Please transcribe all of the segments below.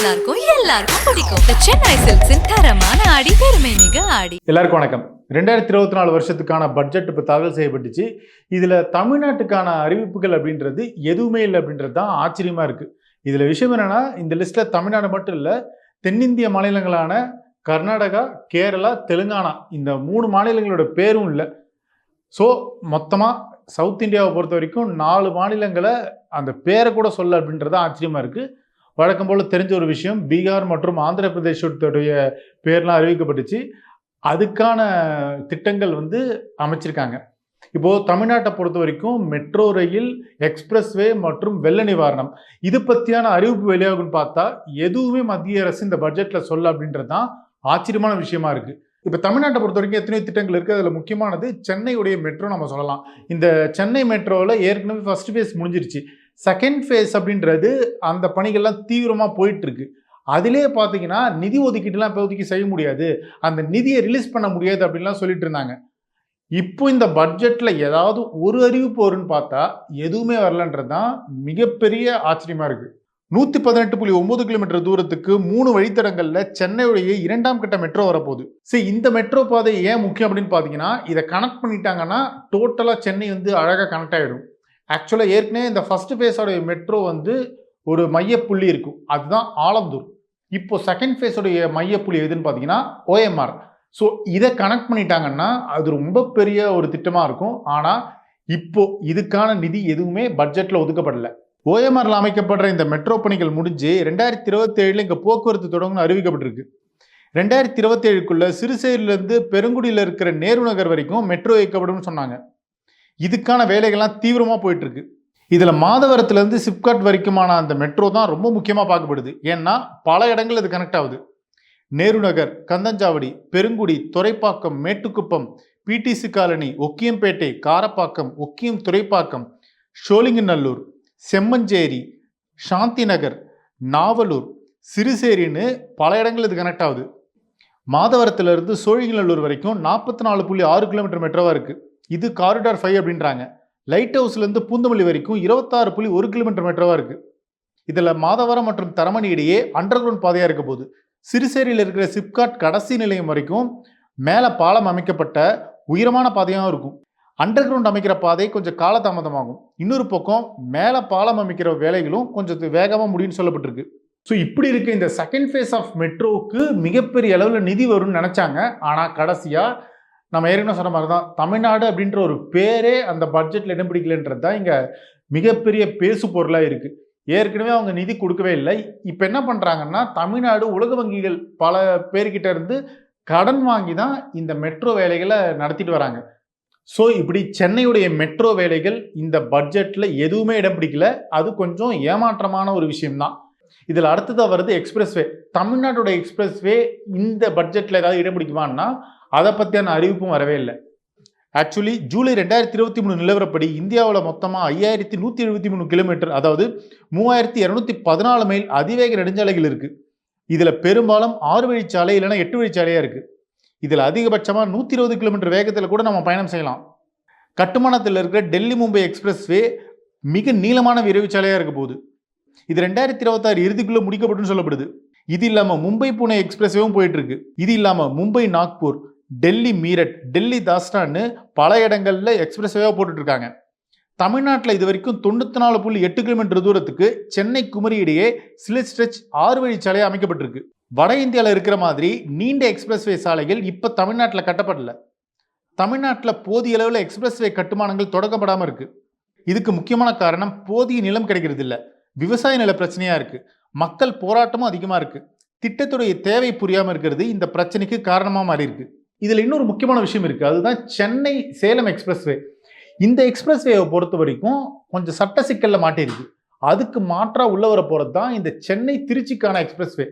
நல்லா இருக்கும் எல்லாருக்கும் பிடிக்கும். சென்னை சில்க்ஸின் தரமான ஆடி பெருமை மிக ஆடி. எல்லாருக்கும் வணக்கம். ரெண்டாயிரத்தி இருபத்தி நாலு வருஷத்துக்கான பட்ஜெட் இப்போ தாக்கல் செய்யப்பட்டுச்சு. இதில் தமிழ்நாட்டுக்கான அறிவிப்புகள் அப்படின்றது எதுவுமே இல்லை அப்படின்றது தான் ஆச்சரியமாக இருக்குது இதில் விஷயம் என்னென்னா இந்த லிஸ்ட்டில் தமிழ்நாடு மட்டும் இல்லை தென்னிந்திய மாநிலங்களான கர்நாடகா கேரளா தெலுங்கானா இந்த மூணு மாநிலங்களோட பேரும் இல்லை. ஸோ மொத்தமாக சவுத் இந்தியாவை பொறுத்த வரைக்கும் நாலு மாநிலங்களை அந்த பேரை கூட சொல்ல அப்படின்றது ஆச்சரியமாக இருக்குது வழக்கம் போல் தெரிஞ்ச ஒரு விஷயம் பீகார் மற்றும் ஆந்திர பிரதேசத்துடைய பேர்லாம் அறிவிக்கப்பட்டுச்சு. அதுக்கான திட்டங்கள் வந்து அமைச்சிருக்காங்க. இப்போது தமிழ்நாட்டை பொறுத்த வரைக்கும் மெட்ரோ ரயில் எக்ஸ்பிரஸ்வே மற்றும் வெள்ள நிவாரணம். இது பற்றியான அறிவிப்பு வெளியாகும்னு பார்த்தா எதுவுமே மத்திய அரசு இந்த பட்ஜெட்டில் சொல்ல அப்படின்றது தான் ஆச்சரியமான விஷயமா இருக்குது இப்போ தமிழ்நாட்டை பொறுத்த வரைக்கும் எத்தனையோ திட்டங்கள் இருக்குது அதில் முக்கியமானது சென்னையுடைய மெட்ரோ நம்ம சொல்லலாம். இந்த சென்னை மெட்ரோவில் ஏற்கனவே ஃபர்ஸ்ட் ஃபேஸ் முடிஞ்சிருச்சு. செகண்ட் ஃபேஸ் அப்படின்றது அந்த பணிகள்லாம் தீவிரமாக போயிட்டுருக்கு. அதிலே பார்த்தீங்கன்னா நிதி ஒதுக்கீட்டுலாம் இப்போதைக்கு செய்ய முடியாது. அந்த நிதியை ரிலீஸ் பண்ண முடியாது அப்படின்லாம் சொல்லிட்டு இருந்தாங்க. இப்போ இந்த பட்ஜெட்டில் ஏதாவது ஒரு அறிவிப்பு வரும்னு பார்த்தா எதுவுமே வரலன்றது தான் மிகப்பெரிய ஆச்சரியமாக இருக்குது நூற்றி பதினெட்டு புள்ளி ஒம்பது கிலோமீட்டர் தூரத்துக்கு மூணு வழித்தடங்களில் சென்னையுடைய இரண்டாம் கட்ட மெட்ரோ வரப்போகுது. சரி இந்த மெட்ரோ பாதை ஏன் முக்கியம் அப்படின்னு பார்த்தீங்கன்னா இதை கனெக்ட் பண்ணிட்டாங்கன்னா டோட்டலாக சென்னை வந்து அழகாக கனெக்ட் ஆகிடும் ஆக்சுவலாக ஏற்கனவே இந்த ஃபஸ்ட்டு ஃபேஸோடைய மெட்ரோ வந்து ஒரு மையப்புள்ளி இருக்கும். அதுதான் ஆலந்தூர். இப்போ செகண்ட் ஃபேஸோடைய மையப்புள்ளி எதுன்னு பார்த்தீங்கன்னா ஓஎம்ஆர் ஸோ இதை கனெக்ட் பண்ணிட்டாங்கன்னா அது ரொம்ப பெரிய ஒரு திட்டமாக இருக்கும். ஆனால் இப்போ இதுக்கான நிதி எதுவுமே பட்ஜெட்டில் ஒதுக்கப்படலை. ஓஎம்ஆரில் அமைக்கப்படுற இந்த மெட்ரோ பணிகள் முடிஞ்சு ரெண்டாயிரத்தி இருபத்தேழில் இங்கே போக்குவரத்து தொடங்குன்னு அறிவிக்கப்பட்டிருக்கு. ரெண்டாயிரத்தி இருபத்தேழுக்குள்ளே சிறுசேரியிலேருந்து பெருங்குடியில் இருக்கிற நேரு நகர் வரைக்கும் மெட்ரோ இயக்கப்படும் சொன்னாங்க. இதுக்கான வேலைகள்லாம் தீவிரமாக போயிட்டுருக்கு. இதில் மாதவரத்துலேருந்து சிப்காட் வரைக்குமான அந்த மெட்ரோ தான் ரொம்ப முக்கியமாக பார்க்கப்படுது. ஏன்னா பல இடங்கள் இது கனெக்ட் ஆகுது. நேரு நகர் கந்தஞ்சாவடி பெருங்குடி துறைப்பாக்கம் மேட்டுக்குப்பம் பிடிசி காலனி ஒக்கியம்பேட்டை காரப்பாக்கம் ஒக்கியம் துறைப்பாக்கம் ஷோலிங்கநல்லூர் செம்மஞ்சேரி சாந்தி நகர் நாவலூர் சிறுசேரின்னு பல இடங்கள் இது கனெக்ட் ஆகுது. மாதவரத்திலிருந்து சோழிங்கநல்லூர் வரைக்கும் நாற்பத்தி நாலு புள்ளி ஆறு கிலோமீட்டர் மெட்ரோவாக இருக்குது இது காரிடார் ஃபைவ் அப்படின்றாங்க. லைட் ஹவுஸ்லேருந்து பூந்தமல்லி வரைக்கும் இருபத்தாறு புள்ளி ஒரு கிலோமீட்டர் மெட்ரோவாக இருக்குது இதில் மாதவரம் மற்றும் தரமணி இடையே அண்டர் கிரவுண்ட் பாதையாக இருக்க போது சிறுசேரியில் இருக்கிற சிப்காட் கடைசி நிலையம் வரைக்கும் மேலே பாலம் அமைக்கப்பட்ட உயரமான பாதையாகவும் இருக்கும். அண்டர் கிரவுண்ட் அமைக்கிற பாதை கொஞ்சம் காலதாமதமாகும். இன்னொரு பக்கம் மேலே பாலம் அமைக்கிற வேலைகளும் கொஞ்சம் வேகமாக முடியும்னு சொல்லப்பட்டிருக்கு. ஸோ இப்படி இருக்க இந்த செகண்ட் ஃபேஸ் ஆஃப் மெட்ரோவுக்கு மிகப்பெரிய அளவில் நிதி வரும்னு நினச்சாங்க. ஆனால் கடைசியாக நம்ம ஏற்கனவே சொன்ன மாதிரி தான் தமிழ்நாடு அப்படின்ற ஒரு பேரே அந்த பட்ஜெட்டில் இடம் பிடிக்கலன்றது தான் இங்கே மிகப்பெரிய பேசு பொருளாக இருக்குது ஏற்கனவே அவங்க நிதி கொடுக்கவே இல்லை. இப்போ என்ன பண்ணுறாங்கன்னா தமிழ்நாடு உலக வங்கிகள் பல பேர்கிட்ட இருந்து கடன் வாங்கி தான் இந்த மெட்ரோ வேலைகளை நடத்திட்டு வராங்க. ஸோ இப்படி சென்னையுடைய மெட்ரோ வேலைகள் இந்த பட்ஜெட்டில் எதுவுமே இடம் பிடிக்கல. அது கொஞ்சம் ஏமாற்றமான ஒரு விஷயம்தான். இதில் அடுத்ததாக வருது எக்ஸ்பிரஸ்வே தமிழ்நாட்டோட எக்ஸ்பிரஸ்வே இந்த பட்ஜெட்டில் ஏதாவது இடம் பிடிக்குமான்னா அதை பற்றியான அறிவிப்பும் வரவே இல்லை. ஆக்சுவலி ஜூலை ரெண்டாயிரத்தி இருபத்தி மூணு நிலவரப்படி இந்தியாவில் மொத்தமாக ஐயாயிரத்தி நூற்றி எழுபத்தி மூணு கிலோமீட்டர் அதாவது மூவாயிரத்தி இரநூத்தி பதினாலு மைல் அதிவேக நெடுஞ்சாலைகள் இருக்குது இதில் பெரும்பாலும் ஆறு வழிச்சாலை இல்லைன்னா எட்டு வழிச்சாலையாக இருக்குது இதில் அதிகபட்சமாக நூற்றி இருபது கிலோமீட்டர் வேகத்தில் கூட நம்ம பயணம் செய்யலாம். கட்டுமானத்தில் இருக்கிற டெல்லி மும்பை எக்ஸ்பிரஸ்வே மிக நீளமான விரைவுச்சாலையாக இருக்க போகுது. இது ரெண்டாயிரத்தி இருபத்தாறு இறுதிக்குள்ளே முடிக்கப்படும் சொல்லப்படுது. இது இல்லாமல் மும்பை புனே எக்ஸ்பிரஸ்வேவும் போயிட்டு இருக்கு. இது இல்லாமல் மும்பை நாக்பூர் டெல்லி மீரட் டெல்லி தாஸ்டான்னு பல இடங்களில் எக்ஸ்பிரஸ்வேவாக போட்டுட்ருக்காங்க. தமிழ்நாட்டில் இது வரைக்கும் தொண்ணூற்றி நாலு புள்ளி எட்டு கிலோமீட்டர் தூரத்துக்கு சென்னை குமரி இடையே சில ஸ்ட்ரெச் ஆறு சாலையாக அமைக்கப்பட்டிருக்கு. வட இந்தியாவில் இருக்கிற மாதிரி நீண்ட எக்ஸ்பிரஸ்வே சாலைகள் இப்போ தமிழ்நாட்டில் கட்டப்படல. தமிழ்நாட்டில் போதிய அளவில் எக்ஸ்பிரஸ்வே கட்டுமானங்கள் தொடங்கப்படாமல் இருக்குது இதுக்கு முக்கியமான காரணம் போதிய நிலம் கிடைக்கிறது இல்லை. விவசாய நில பிரச்சனையாக இருக்குது மக்கள் போராட்டமும் அதிகமாக இருக்குது திட்டத்துடைய தேவை புரியாமல் இருக்கிறது இந்த பிரச்சனைக்கு காரணமாக மாறி இதில் இன்னொரு முக்கியமான விஷயம் இருக்குது அதுதான் சென்னை சேலம் எக்ஸ்பிரஸ்வே. இந்த எக்ஸ்பிரஸ்வேவை பொறுத்த வரைக்கும் கொஞ்சம் சட்ட சிக்கலில் மாட்டிருக்கு அதுக்கு மாற்றாக உள்ள வர போகிறது தான் இந்த சென்னை திருச்சிக்கான எக்ஸ்பிரஸ்வே.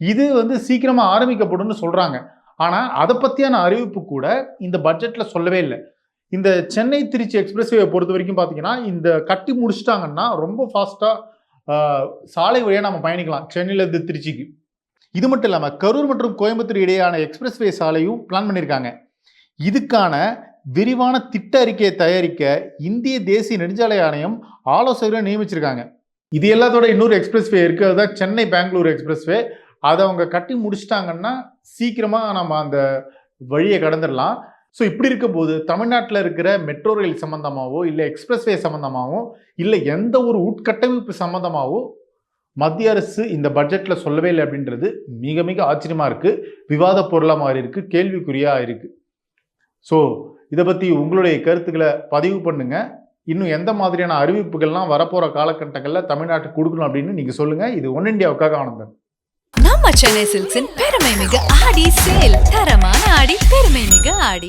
இது வந்து சீக்கிரமாக ஆரம்பிக்கப்படும்னு சொல்கிறாங்க ஆனால் அதை பற்றியான அறிவிப்பு கூட இந்த பட்ஜெட்டில் சொல்லவே இல்லை. இந்த சென்னை திருச்சி எக்ஸ்பிரஸ்வேவை பொறுத்த வரைக்கும் பார்த்தீங்கன்னா இந்த கட்டி முடிச்சிட்டாங்கன்னா ரொம்ப ஃபாஸ்ட்டாக சாலை வழியாக நம்ம பயணிக்கலாம். சென்னையிலேருந்து திருச்சிக்கு. இது மட்டும் இல்லாமல் கரூர் மற்றும் கோயம்புத்தூர் இடையேயான எக்ஸ்பிரஸ்வே சாலையும் பிளான் பண்ணியிருக்காங்க இதுக்கான விரிவான திட்ட அறிக்கையை தயாரிக்க இந்திய தேசிய நெடுஞ்சாலை ஆணையம் ஆலோசகரை நியமிச்சிருக்காங்க. இது எல்லாத்தோட இன்னொரு எக்ஸ்பிரஸ்வே இருக்குது அதுதான் சென்னை பெங்களூர் எக்ஸ்பிரஸ்வே. அதை அவங்க கட்டி முடிச்சிட்டாங்கன்னா சீக்கிரமாக நம்ம அந்த வழியை கடந்துடலாம். ஸோ இப்படி இருக்கும்போது தமிழ்நாட்டில் இருக்கிற மெட்ரோ ரயில் சம்மந்தமாகவோ இல்லை எக்ஸ்பிரஸ்வே சம்மந்தமாகவோ இல்லை எந்த ஒரு உட்கட்டமைப்பு சம்மந்தமாகவோ மத்திய அரசு இந்த பட்ஜெட்டில் சொல்லவே இல்லை அப்படின்றது மிக மிக ஆச்சரியமாக இருக்குது விவாத பொருளாக மாறி இருக்குது கேள்விக்குறியாக இருக்குது ஸோ இதை பற்றி உங்களுடைய கருத்துக்களை பதிவு பண்ணுங்கள் இன்னும் எந்த மாதிரியான அறிவிப்புகள்லாம் வரப்போகிற காலகட்டங்களில் தமிழ்நாட்டுக்கு கொடுக்கணும் அப்படின்னு நீங்கள் சொல்லுங்கள் இது ஒன் இண்டியாவுக்காக ஆனந்தன். நம்ம சென்னை சில்க்ஸின் பெருமை மிக ஆடி சேல் தரமான ஆடி பெருமை மிக ஆடி.